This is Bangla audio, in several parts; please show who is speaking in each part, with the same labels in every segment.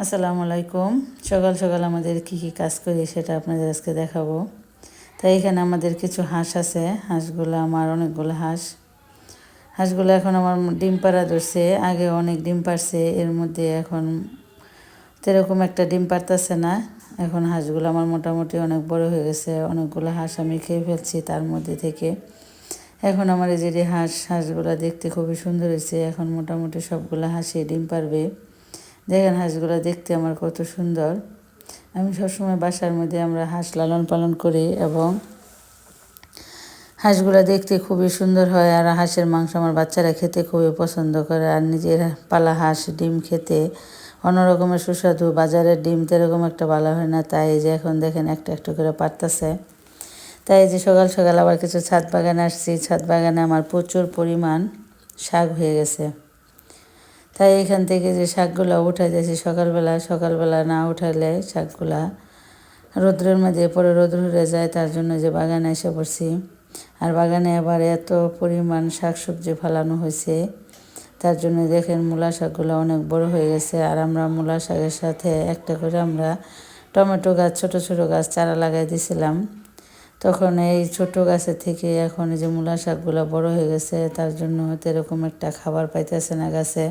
Speaker 1: আসসালামু আলাইকুম। সকাল সকাল আমাদের কি কি কাজ করি সেটা আপনাদের আজকে দেখাবো। তাই এখানে আমাদের কিছু হাঁস আছে। হাঁসগুলো আমার অনেকগুলো হাঁস। হাঁসগুলো এখন আমার ডিম পাড়া ধরছে। আগে অনেক ডিম পারছে এর মধ্যে এখন সেরকম একটা ডিম পারতেছে না। এখন হাঁসগুলো আমার মোটামুটি অনেক বড় হয়ে গেছে। অনেকগুলো হাঁস আমি খেয়ে ফেলছি তার মধ্যে থেকে। এখন আমার এই যে হাঁস, হাঁসগুলো দেখতে খুবই সুন্দর হয়েছে। এখন মোটামুটি সবগুলো হাঁসি ডিম পারবে দেখেন হাঁসগুলো দেখতে আমার কত সুন্দর। আমি সবসময় বাসার মধ্যে আমরা হাঁস লালন পালন করি এবং হাঁসগুলো দেখতে খুবই সুন্দর হয় আর হাঁসের মাংস আমার বাচ্চারা খেতে খুবই পছন্দ করে আর নিজের পালা হাঁস ডিম খেতে অন্যরকমের সুস্বাদু, বাজারের ডিম তো এরকম একটা ভালো হয় না। তাই যে এখন দেখেন একটা একটা করে পারতেছে। তাই যে সকাল সকাল আবার কিছু ছাদ বাগানে আসছি। ছাদ বাগানে আমার প্রচুর পরিমাণ শাক হয়ে গেছে। তাই এখান থেকে যে শাকগুলো উঠাই দিয়েছি সকালবেলা সকালবেলা না উঠালে শাকগুলা রোদ্রের মধ্যে পরে রোদ্র হয়ে যায়, তার জন্য যে বাগানে এসে পড়ছি। আর বাগানে আবার এত পরিমাণ শাক সবজি ফেলানো হয়েছে, তার জন্য দেখেন মূলা শাকগুলো অনেক বড় হয়ে গেছে। আর আমরা মূলা শাকের সাথে একটা করে আমরা টমেটো গাছ, ছোট ছোট গাছ চারা লাগাই দিয়েছিলাম তখন এই ছোট গাছের থেকে এখন যে মূলা শাকগুলো বড় হয়ে গেছে, তার জন্য এরকম একটা খাবার পাইতেছে না গাছে।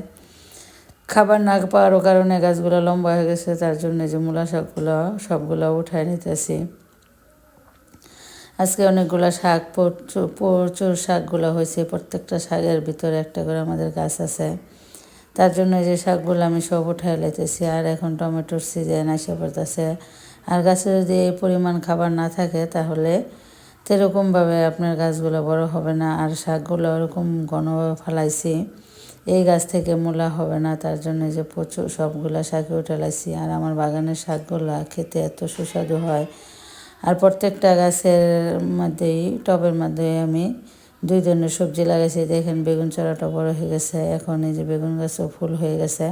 Speaker 1: খাবার না পাওয়ার কারণে গাছগুলো লম্বা হয়ে গেছে, তার জন্য যে মূলা শাকগুলো, সবগুলো উঠায় নিতেছি। আজকে অনেকগুলো শাক, প্রচুর প্রচুর শাকগুলো হয়েছে, প্রত্যেকটা শাকের ভিতরে একটা করে আমাদের গাছ আছে। তার জন্য যে শাকগুলো আমি সব উঠায় লাইতেছি আর এখন টমেটোর সিজন এসে পড়তেছে। আর গাছে যদি এই পরিমাণ খাবার না থাকে, তাহলে সেরকমভাবে আপনার গাছগুলো বড় হবে না। আর শাকগুলো ওরকম ঘনভাবে ফেলাইছি। এই গাছ থেকে মূলা হবে না, তার জন্য যে প্রচুর সবগুলা শাকে উঠে লাইছি আর আমার বাগানের শাকগুলা খেতে এত সুস্বাদু হয়। আর প্রত্যেকটা গাছের মধ্যেই, টবের মধ্যে আমি দুই ধরনের সবজি লাগাইছি। দেখেন বেগুন চারাটা বড় হয়ে গেছে, এখন এই যে বেগুন গাছও ফুল হয়ে গেছে।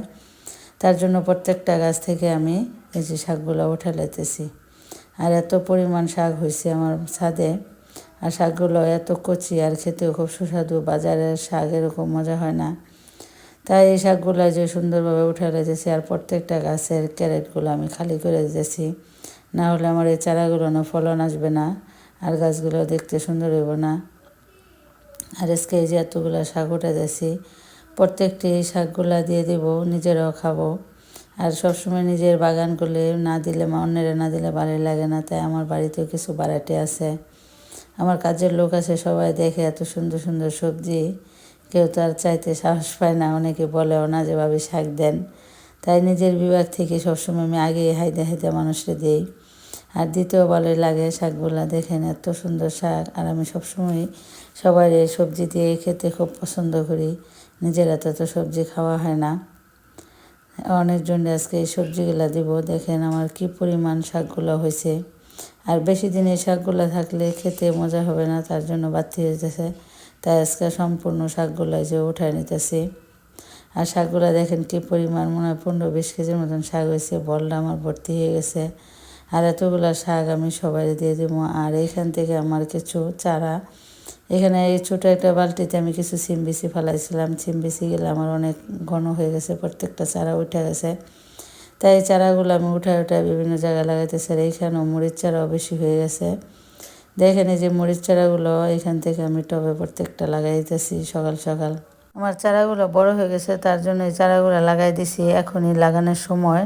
Speaker 1: তার জন্য প্রত্যেকটা গাছ থেকে আমি এই যে শাকগুলো উঠে লাইতেছি আর এত পরিমাণ শাক হয়েছে আমার ছাদে। আর শাকগুলো এত কচি আর খেতেও খুব সুস্বাদু, বাজারের শাক এরকম মজা হয় না। তাই এই শাকগুলো যে সুন্দরভাবে উঠে রেখেছি আর প্রত্যেকটা গাছের ক্যারেটগুলো আমি খালি করে দিয়েছি। না হলে আমার এই চারাগুলো না, ফলন আসবে না, আর গাছগুলো দেখতে সুন্দর হইব না। আর আজকে এই যে এতগুলো শাক উঠে দিয়েছি, প্রত্যেকটি শাকগুলা দিয়ে দেব, নিজেরাও খাব। আর সবসময় নিজের বাগান করলে না দিলে মা, অন্যেরা না দিলে ভালো লাগে না, তাই আমার বাড়িতেও কিছু বাড়াটি আছে। আমার কাজের লোক আছে সবাই দেখে এত সুন্দর সুন্দর সবজি। কেউ তো আর চাইতে সাহস পায় না। অনেকে বলেও না যে ভাবি শাক দেন। তাই নিজের বিভাগ থেকে সবসময় আমি আগে হাইতে হাইতে মানুষকে দিই। আর দ্বিতীয় ভালোই লাগে শাকগুলা, দেখেন এত সুন্দর শাক। আর আমি সবসময় সবাই সবজি দিয়ে খেতে খুব পছন্দ করি। নিজের এত তো সবজি খাওয়া হয় না। অনেকজন আজকে এই সবজিগুলো দিব। দেখেন আমার কি পরিমাণ শাকগুলো হয়েছে। আর বেশি দিন এই শাকগুলো থাকলে খেতে মজা হবে না, তার জন্য বাড়তি হয়েছে তাই আজকে সম্পূর্ণ শাকগুলো যে উঠায় নিতেছি। আর শাকগুলো দেখেন কি পরিমাণ, মনে হয় পনেরো বিশ কেজির মতন শাক হয়েছে, বলটা আমার ভর্তি হয়ে গেছে। আর এতগুলো শাক আমি সবাই দিয়ে দিব। আর এখান থেকে আমার কিছু চারা। এখানে এই ছোটো একটা বালতিতে আমি কিছু সিম বিসি ফেলাইছিলাম। সিম বিসি গেলে আমার অনেক ঘন হয়ে গেছে, প্রত্যেকটা চারা উঠে গেছে। তাই চারাগুলো আমি উঠায় উঠায় বিভিন্ন জায়গায় লাগাইতেছি। আর এইখানেও মরিচ চারাও বেশি হয়ে গেছে। দেখেন এই যে মরিচ চারাগুলো, এখান থেকে আমি টবে প্রত্যেকটা লাগাইতেছি সকাল সকাল। আমার চারাগুলো বড় হয়ে গেছে, তার জন্য এই চারাগুলো লাগাই দিছি এখনই লাগানোর সময়।